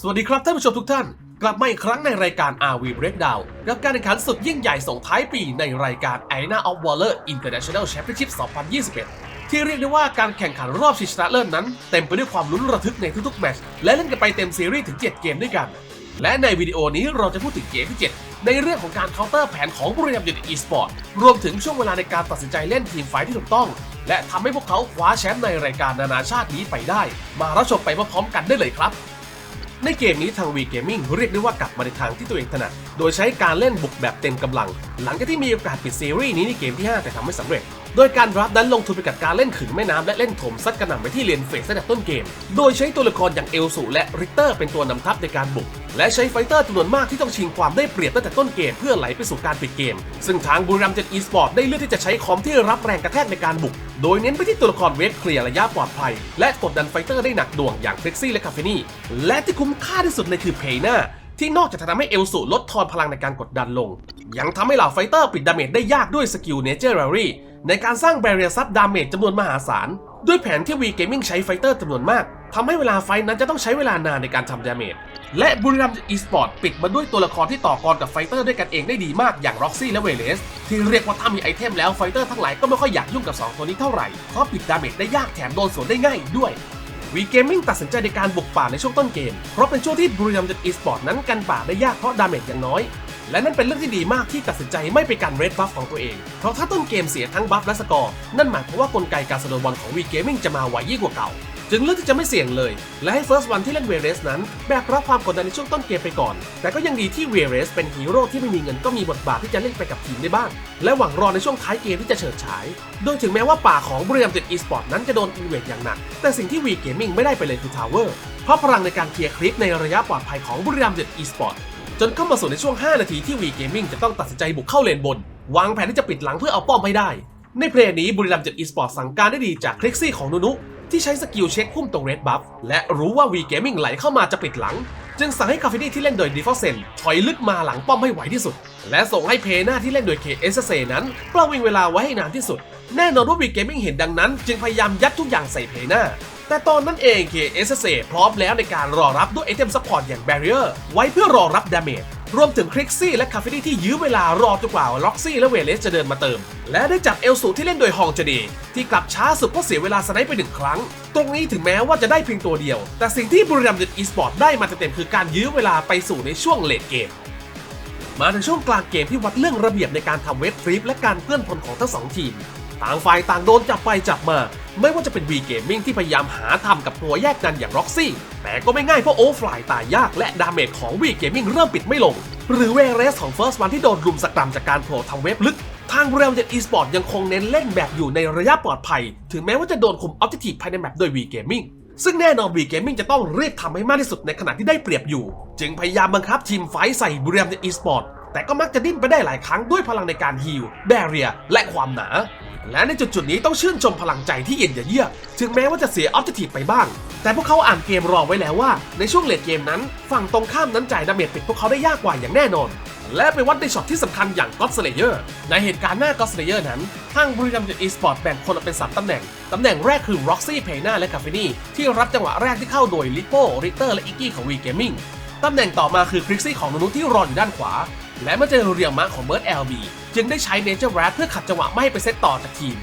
สวัสดีครับท่านผู้ชมทุกท่าน กลับมาอีกครั้งในรายการ RV Breakdown กับการแข่งขันสุดยิ่งใหญ่ส่งท้ายปีในรายการ Arena of Valor International Championship 2021 ที่เรียกได้ว่าการแข่งขันรอบชิงชนะเลิศนั้น เต็มไปด้วยความลุ้นระทึกในทุกๆแมตช์และเล่นกันไปเต็มซีรีส์ถึง 7 เกมด้วยกัน และในวิดีโอนี้เราจะพูดถึงเกมที่ 7 ในเรื่องของการเคาน์เตอร์แผนของบริษัทยูนิตอีสปอร์ตรวมถึงช่วงเวลาในการตัดสินใจเล่นทีมไฟท์ที่ถูกต้อง และทำให้พวกเขาคว้าแชมป์ในรายการนานาชาตินี้ไปได้ มารับชมไปพร้อมๆกันได้เลยครับ ในเกมนี้ทาง V Gaming เรียกได้ว่ากลับมาในทางที่ตัวเองถนัด โดยใช้การเล่นบุกแบบเต็มกำลัง หลังจากที่มีโอกาสปิดซีรีส์นี้ในเกมที่ 5 แต่ทำไม่สำเร็จ โดยการรับนั้นลงทุนไปกับการเล่นขึงแม่น้ำและเล่นถมซัดกระหน่ำไปที่เลนเฟสตั้งแต่ต้นเกม โดยใช้ตัวละครอย่างเอลสูและริกเตอร์เป็นตัวนำทัพในการบุก และใช้ไฟเตอร์จำนวนมากที่ต้องชิงความได้เปรียบตั้งแต่ต้นเกมเพื่อไหลไปสู่การปิดเกม ซึ่งทางบุรีรัมย์เจ็ดอีสปอร์ตได้เลือกที่จะใช้คอมที่รับแรงกระแทกในการบุก โดยเน้นไปที่ตัวละครเวฟเคลียร์ระยะปลอดภัย และกดดันไฟเตอร์ได้หนักหน่วงอย่างเฟล็กซี่และคาเฟนี่และที่คุ้มค่าที่สุดเลยคือเพย์นา ที่นอกจากจะทำให้เอลสูลดทอนพลังในการกดดันลง ยังทำให้เหล่าไฟเตอร์ปิดดาเมจได้ยากด้วยสกิลเนเจอร์แรรี่ในการสร้างแบเรียซับดาเมจจำนวนมหาศาล ด้วยแผนที่ V Gaming ใช้ไฟเตอร์จำนวนมากทำให้เวลาไฟนั้นจะต้องใช้เวลานานในการทำดาเมจและบุรีรัมย์อีสปอร์ตปิดมาด้วยตัวละครที่ต่อกรกับไฟเตอร์ด้วยกันเองได้ดีมากอย่างร็อกซี่และเวเลส ที่เรียกว่าถ้ามีไอเทมแล้วไฟเตอร์ทั้งหลายก็ไม่ค่อยอยากยุ่งกับสองตัวนี้เท่าไหร่เพราะปิดดาเมจได้ยากแถมโดนสวนได้ง่ายด้วย วีเกมมิ่งตัดสินใจในการบุกป่าในช่วงต้นเกม เพราะเป็นช่วงที่บริยมจะอีสปอร์ตนั้นกันป่าได้ยากเพราะดาเมจยังน้อย และนั่นเป็นเรื่องที่ดีมากที่ตัดสินใจไม่ไปกันเรดบัฟของตัวเอง เพราะถ้าต้นเกมเสียทั้งบัฟและสกอร์ นั่นหมายความว่ากลไกการสโนว์บอลของวีเกมมิ่งจะมาไวยิ่งกว่าเก่า จึงเลือกที่จะไม่เสี่ยงเลย และให้ First One ที่เล่นเวเรสนั้นแบกรับความกดดันในช่วงต้นเกมไปก่อน แต่ก็ยังดีที่เวเรสเป็นฮีโร่ที่ไม่มีเงินก็มีบทบาทที่จะเล่นไปกับทีมได้บ้าง และหวังรอในช่วงท้ายเกมที่จะเฉิดฉาย โดยถึงแม้ว่าป่าของบริยมเจ็ดอีสปอร์ตนั้นจะโดนอินเวดอย่างหนัก แต่สิ่งที่วีเกมมิ่งไม่ได้ไปเลยคือทาวเวอร์เพราะพลังในการเคลียร์คลิปในระยะปลอดภัยของบริยมเจ็ดอีสปอร์ตจนเข้ามาสู่ในช่วง 5 นาทีที่ V Gaming จะต้องตัดสินใจบุกเข้าเลนบน วางแผนที่จะปิดหลังเพื่อเอาป้อมให้ได้ ในเพลย์นี้บุรีรัมย์เจ็ดอีสปอร์ตสั่งการได้ดีจากคลิกซี่ของนุนุ ที่ใช้สกิลเช็คพุ่มตรงเรดบัฟและรู้ว่า V Gaming ไหลเข้ามาจะปิดหลัง จึงสั่งให้คาเฟนี่ที่เล่นโดยดีฟอเซนถอยลึกมาหลังป้อมให้ไหวที่สุด และส่งให้เพหน้าที่เล่นโดย KSS นั้นประวิงเวลาไว้ให้นานที่สุด แน่นอนว่า V Gaming เห็นดังนั้น จึงพยายามยัดทุกอย่างใส่เพหน้าแต่ตอนนั้นเอง KSS พร้อมแล้วในการรอรับด้วยไอเทมซัพพอร์ตอย่าง Barrier ไว้เพื่อรอรับดาเมจรวมถึงคริกซี่และคาเฟนี่ที่ยื้อเวลารอจนกว่าล็อกซี่และเวเลสจะเดินมาเติม และได้จับเอลสูที่เล่นโดยฮองเจเดที่กลับช้าสุดเพราะเสียเวลาสไนป์ไปหนึ่งครั้ง ตรงนี้ถึงแม้ว่าจะได้เพียงตัวเดียว แต่สิ่งที่บุรีรัมย์ดอีสปอร์ตได้มาเต็มๆคือการยื้อเวลาไปสู่ในช่วงเลดเกมมาถึงช่วงกลางเกมที่วัดเรื่องระเบียบในการทำเวทฟลิปและการเคลื่อนพลของทั้งสองทีม ต่างฝ่ายต่างโดนจับไปจับมา ไม่ว่าจะเป็น V Gaming ที่พยายามหาทำกับตัวแยกกันอย่าง Roxy แต่ก็ไม่ง่ายเพราะโอฟลายตายยากและดาเมจของ V Gaming เริ่มปิดไม่ลง หรือเวเรสของ First One ที่โดนรุมสกรัมจากการโผล่ทำเว็บลึกทางเรียลเจ็ดอีสปอร์ตยังคงเน้นเล่นแบบอยู่ในระยะปลอดภัย ถึงแม้ว่าจะโดนคุมออบเจกตีภายในแมปโดย V Gaming ซึ่งแน่นอน V Gaming จะต้องรีบทำให้มากที่สุดในขณะที่ได้เปรียบอยู่ จึงพยายามบังคับทีมไฟใส่บุรีรัมย์อีสปอร์ตแต่ก็มักจะดิ้นไปได้หลายครั้งด้วยพลังในการฮีลแบเรียและความหนา และในจุดๆนี้ต้องชื่นชมพลังใจที่เย็นเยือกถึงแม้ว่าจะเสียออบเจกตีฟไปบ้าง แต่พวกเขาอ่านเกมรอไว้แล้วว่า ในช่วงเลดเกมนั้น ฝั่งตรงข้ามนั้นจ่ายดาเมจปิดพวกเขาได้ยากกว่าอย่างแน่นอน และไปวัดในช็อตที่สำคัญอย่างก็ d สเลเยอร์ในเหตุการณ์หน้าก็ d สเลเยอร์นั้นทางบริษัทอีสปอร์ตแบ่งคนออกเป็น 3ตำแหน่ง ตำแหน่งแรกคือ Roxy p e y n a และ c a f f e n i ที่รับจังหวะแรกที่เข้าโดย l i p o Ritter และ Iggy ของ V Gaming ตำแหน่งต่อมาคือคริกซี่ของนุนุที่รออยู่ด้านขวา และมื่อเจอเรียงมะของเบิร์ด LB จึงได้ใช้เนเจอร์แรดเพื่อขัดจังหวะไม่ให้ไปเซตต่อจากทีม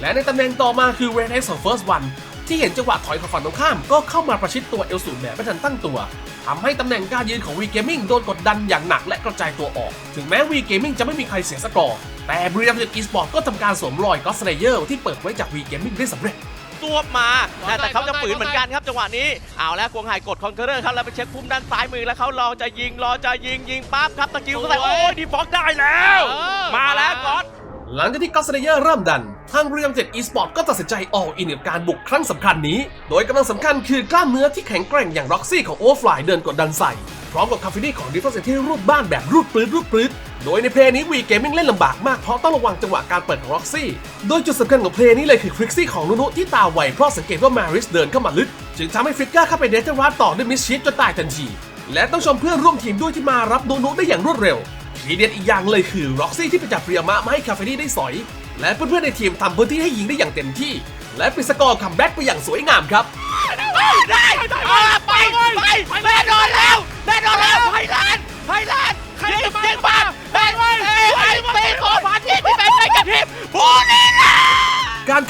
และในตำแหน่งต่อมาคือเรนเอสของ First One ที่เห็นจังหวะถอยของฝั่งตรงข้ามก็เข้ามาประชิดตัวเอลสูแบบไม่ทันตั้งตัวทำให้ตำแหน่งการยืนของวีเกมมิ่งโดนกดดันอย่างหนักและกระจายตัวออก ถึงแม้วีเกมมิ่งจะไม่มีใครเสียสกอร์ แต่บริ a มย์อีสปอร์ตก็ทำการสวมรอยก็สเลเยอร์ที่เปิดไว้จากวีเกมมิ่งได้สำเร็จ ตัวมาแต่แต่เขาจะฝืนเหมือนกันครับจังหวะนี้เอาแล้วกวงไห่กดคอนเทอร์ครับแล้วไปเช็คพุ่มด้านซ้ายมือแล้วเขารอจะยิงรอจะยิงยิงปั๊บครับตะกิ้วก็ใส่โอ้ยดีฟอกได้แล้ว มาแล้วก๊อตหลังจากที่ก็อ d สเลเยอร์เริ่มดัน ทางเรียมเจ็ดอีสปอร์ตก็ตัดสินใจออกอินกับการบุกครั้งสำคัญนี้ โดยกำลังสำคัญคือกล้ามเนื้อที่แข็งแกร่งอย่างร็อกซี่ของโอฟลายเดินกดดันใส่ พร้อมกับคาฟินี่ของดิฟเฟอร์เซนที่รูดบ้านแบบรูดปลื้ดรูดปลื้ด โดยในเพลย์นี้วีเกมมิ่งเล่นลำบากมากเพราะต้องระวังจังหวะการเปิดของร็อกซี่ โดยจุดสำคัญของเพลย์นี้เลยคือคริกซี่ของนุนุที่ตาไวเพราะสังเกตว่ามาริสเดินเข้ามาลึก จึงทำให้ฟริกเกอร์เข้าไปเดทเทอร์รัสต่อด้วยมิสชิฟจนตายทันที และต้องชมเพื่อนร่วมทีมด้วยที่มารับนุนุได้อย่างรวดเร็วทีเด็ดอีกอย่างเลยคือร็อกซี่ที่ไปจับเรียมะมาให้คาเฟนี่ได้สอย และเพื่อนๆในทีมทำพื้นที่ให้ยิงได้อย่างเต็มที่ และปิดสกอร์คัมแบ็กไปอย่างสวยงามครับ ได้ไปไปไปแน่นอนแล้ว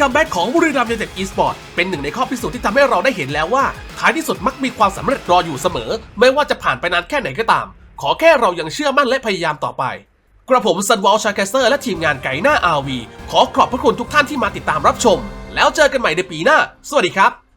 คัมแบ็กของบุรีรัมย์ยูไนเต็ดอีสปอร์ตเป็นหนึ่งในข้อพิสูจน์ที่ทำให้เราได้เห็นแล้วว่า ท้ายที่สุดมักมีความสำเร็จรออยู่เสมอ ไม่ว่าจะผ่านไปนานแค่ไหนก็ตาม ขอแค่เรายังเชื่อมั่นและพยายามต่อไป กระผมซันวอลชาแคสเตอร์และทีมงานไก่หน้าอาวีขอขอบพระคุณทุกท่านที่มาติดตามรับชม แล้วเจอกันใหม่ในปีหน้า สวัสดีครับ